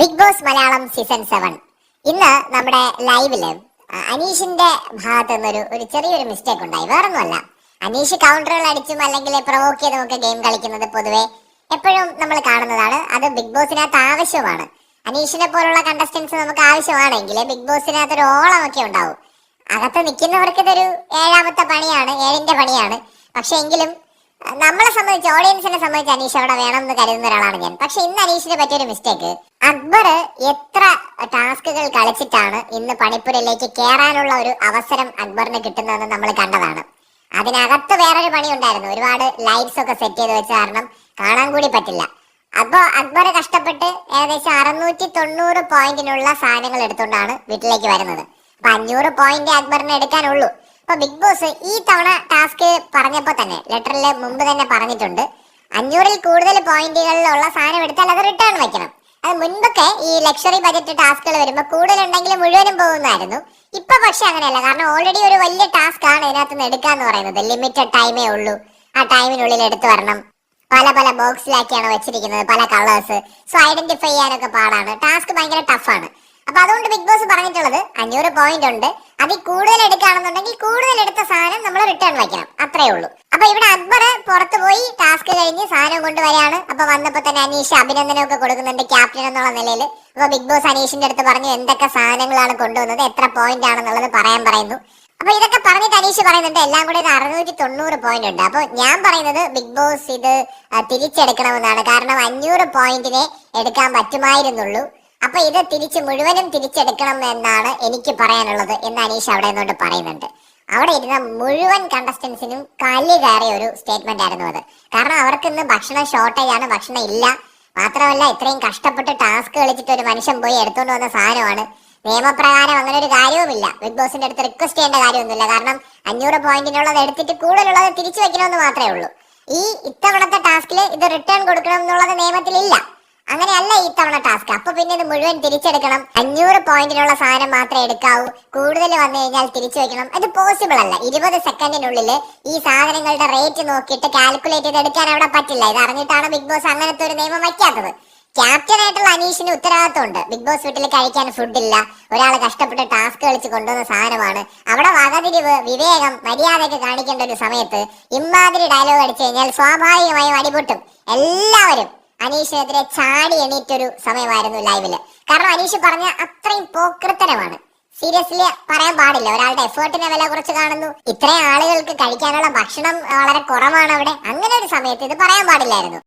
Big Boss Malayalam season seven. ഇന്ന് നമ്മുടെ ലൈവിൽ അനീഷിന്റെ ഭാഗത്ത് നിന്നൊരു ഒരു ചെറിയൊരു മിസ്റ്റേക്ക് ഉണ്ടായി. വേറൊന്നുമല്ല. അനീഷ് കൗണ്ടറുകൾ അടിച്ചും അല്ലെങ്കിൽ പ്രൊവോക്ക് ചെയ്ത് ഒക്കെ ഗെയിം കളിക്കുന്നത് പൊതുവെ എപ്പോഴും നമ്മൾ കാണുന്നതാണ്. അത് ബിഗ് ബോസിനകത്ത് ആവശ്യമാണ്. അനീഷിനെ പോലുള്ള കണ്ടസ്റ്റൻസ് നമുക്ക് ആവശ്യമാണെങ്കിൽ ബിഗ് ബോസിനകത്ത് ഒരു ഓളമൊക്കെ ഉണ്ടാവും. അകത്ത് നിൽക്കുന്നവർക്ക് ഇതൊരു ഏഴാമത്തെ പണിയാണ് ഏഴിന്റെ പണിയാണ്. പക്ഷെ എങ്കിലും നമ്മളെ സംബന്ധിച്ച് ഓഡിയൻസിനെ സംബന്ധിച്ച് അനീഷ് അവിടെ വേണം എന്ന് കരുതുന്ന ഒരാളാണ് ഞാൻ. പക്ഷെ ഇന്ന് അനീഷിനെ പറ്റിയൊരു മിസ്റ്റേക്ക് അക്ബർ എത്ര ടാസ്കുകൾ കളിച്ചിട്ടാണ് ഇന്ന് പണിപ്പുരയിലേക്ക് കയറാനുള്ള ഒരു അവസരം അക്ബറിന് കിട്ടുന്നതെന്ന് നമ്മൾ കണ്ടതാണ്. അതിനകത്ത് വേറൊരു പണി ഉണ്ടായിരുന്നു ഒരുപാട് ലൈറ്റ്സ് ഒക്കെ സെറ്റ് ചെയ്ത് വെച്ച കാരണം കാണാൻ കൂടി പറ്റില്ല. അപ്പോൾ അക്ബർ കഷ്ടപ്പെട്ട് ഏകദേശം അറുന്നൂറ്റി തൊണ്ണൂറ് പോയിന്റിനുള്ള സാധനങ്ങൾ എടുത്തുകൊണ്ടാണ് വീട്ടിലേക്ക് വരുന്നത്. അപ്പൊ അഞ്ഞൂറ് പോയിന്റ് അക്ബറിന് എടുക്കാനുള്ളൂ. അപ്പൊ ബിഗ് ബോസ് ഈ തവണ ടാസ്ക് പറഞ്ഞപ്പോൾ തന്നെ ലെറ്ററിൽ മുമ്പ് തന്നെ പറഞ്ഞിട്ടുണ്ട്. അഞ്ഞൂറിൽ കൂടുതൽ പോയിന്റുകളിലുള്ള സാധനം എടുത്താൽ അത് റിട്ടേൺ വെക്കണം അത് മുൻപൊക്കെ ഈ ലക്ഷറി ബജറ്റ് ടാസ്കുകൾ വരുമ്പോൾ കൂടുതലുണ്ടെങ്കിൽ മുഴുവനും പോകുന്നതായിരുന്നു. ഇപ്പൊ പക്ഷെ അങ്ങനെയല്ല. കാരണം ഓൾറെഡി ഒരു വലിയ ടാസ്ക് ആണ് ഇതിനകത്ത് നിന്ന് എടുക്കാന്ന് പറയുന്നത്. ലിമിറ്റഡ് ടൈമേ ഉള്ളൂ. ആ ടൈമിനുള്ളിൽ എടുത്തു വരണം. പല പല ബോക്സിലാക്കിയാണ് വെച്ചിരിക്കുന്നത്. പല കളേഴ്സ് സോ ഐഡന്റിഫൈ ചെയ്യാനൊക്കെ പാടാണ്. ടാസ്ക് ഭയങ്കര ടഫാണ് അപ്പൊ അതുകൊണ്ട് ബിഗ് ബോസ് പറഞ്ഞിട്ടുള്ളത് അഞ്ഞൂറ് പോയിന്റ് ഉണ്ട്. അതിൽ കൂടുതൽ എടുക്കുകയാണെന്നുണ്ടെങ്കിൽ കൂടുതൽ എടുത്ത സാധനം നമ്മൾ റിട്ടേൺ വയ്ക്കണം. അത്രേ ഉള്ളൂ. അപ്പൊ ഇവിടെ അക്ബർ പുറത്തു പോയി ടാസ്ക് കഴിഞ്ഞ് സാധനം കൊണ്ടുവരാണ് അപ്പൊ വന്നപ്പോ തന്നെ അനീഷ് അഭിനന്ദനമൊക്കെ കൊടുക്കുന്നുണ്ട് ക്യാപ്റ്റൻ എന്നുള്ള നിലയിൽ അപ്പൊ ബിഗ് ബോസ് അനീഷിന്റെ അടുത്ത് പറഞ്ഞു എന്തൊക്കെ സാധനങ്ങളാണ് കൊണ്ടുവന്നത് എത്ര പോയിന്റ് ആണെന്നുള്ളത് പറയാൻ പറയുന്നു. അപ്പൊ ഇതൊക്കെ പറഞ്ഞിട്ട് അനീഷ് പറയുന്നുണ്ട് എല്ലാം കൂടി ഒരു അറുന്നൂറ്റി തൊണ്ണൂറ് പോയിന്റ് ഉണ്ട്. അപ്പൊ ഞാൻ പറയുന്നത് ബിഗ് ബോസ് ഇത് തിരിച്ചെടുക്കണമെന്നാണ്. കാരണം അഞ്ഞൂറ് പോയിന്റിനെ എടുക്കാൻ പറ്റുമായിരുന്നുള്ളൂ. അപ്പൊ ഇത് തിരിച്ച് മുഴുവനും തിരിച്ചെടുക്കണം എന്നാണ് എനിക്ക് പറയാനുള്ളത് എന്ന് അനീഷ് അവിടെ നിന്നുകൊണ്ട് പറയുന്നുണ്ട്. അവിടെ ഇരുന്ന മുഴുവൻ കണ്ടസ്റ്റൻസിനും കല്ലി കയറിയ ഒരു സ്റ്റേറ്റ്മെന്റ് ആയിരുന്നു അത്. കാരണം അവർക്ക് ഇന്ന് ഭക്ഷണം ഷോർട്ടേജ് ആണ് ഭക്ഷണം ഇല്ല. മാത്രമല്ല ഇത്രയും കഷ്ടപ്പെട്ട് ടാസ്ക് കളിച്ചിട്ട് ഒരു മനുഷ്യൻ പോയി എടുത്തുകൊണ്ട് വന്ന സാധനമാണ്. നിയമപ്രകാരം അങ്ങനെ ഒരു കാര്യവുമില്ല. ബിഗ് ബോസിന്റെ അടുത്ത് റിക്വസ്റ്റ് ചെയ്യേണ്ട കാര്യമൊന്നുമില്ല. കാരണം അഞ്ഞൂറ് പോയിന്റിനുള്ളത് എടുത്തിട്ട് കൂടുതലുള്ളത് തിരിച്ചു വെക്കണമെന്ന് മാത്രമേ ഉള്ളൂ. ഈ ഇത്തവണത്തെ ടാസ്കിൽ ഇത് റിട്ടേൺ കൊടുക്കണം എന്നുള്ളത് നിയമത്തിലില്ല. അങ്ങനെയല്ല ഈ തവണ ടാസ്ക് അപ്പൊ പിന്നെ ഇത് മുഴുവൻ തിരിച്ചെടുക്കണം. അഞ്ഞൂറ് പോയിന്റിനുള്ള സാധനം മാത്രമേ എടുക്കാവൂ. കൂടുതൽ വന്നു കഴിഞ്ഞാൽ തിരിച്ചു വെക്കണം. ഇത് പോസിബിൾ അല്ല. ഇരുപത് സെക്കൻഡിനുള്ളിൽ ഈ സാധനങ്ങളുടെ റേറ്റ് നോക്കിയിട്ട് കാൽക്കുലേറ്റ് ചെയ്ത് എടുക്കാൻ അവിടെ പറ്റില്ല. ഇത് അറിഞ്ഞിട്ടാണ് ബിഗ് ബോസ് അങ്ങനത്തെ ഒരു നിയമം വയ്ക്കാത്തത്? ക്യാപ്റ്റൻ ആയിട്ടുള്ള അനീഷിന് ഉത്തരവാദിത്തമുണ്ട് ബിഗ് ബോസ് വീട്ടിൽ കഴിക്കാൻ ഫുഡില്ല ഒരാൾ കഷ്ടപ്പെട്ട് ടാസ്ക് കളിച്ച് കൊണ്ടുവന്ന സാധനമാണ്. അവിടെ വകതിരിവ് വിവേകം മര്യാദയ്ക്ക് കാണിക്കേണ്ട ഒരു സമയത്ത് ഇമ്മാതിരി ഡയലോഗ് അടിച്ചു കഴിഞ്ഞാൽ സ്വാഭാവികമായും അടിപൊട്ടും. എല്ലാവരും. അനീഷിനെതിരെ ചാടി എണീറ്റൊരു സമയമായിരുന്നു ലൈവിൽ. കാരണം അനീഷ് പറഞ്ഞ അത്രയും പോക്കൃത്തരമാണ് സീരിയസ്ലി പറയാൻ പാടില്ല. ഒരാളുടെ എഫേർട്ടിനെ വില കുറച്ച് കാണുന്നു. ഇത്രയും ആളുകൾക്ക് കഴിക്കാനുള്ള ഭക്ഷണം വളരെ കുറവാണ് അവിടെ അങ്ങനെ ഒരു സമയത്ത് ഇത് പറയാൻ പാടില്ലായിരുന്നു.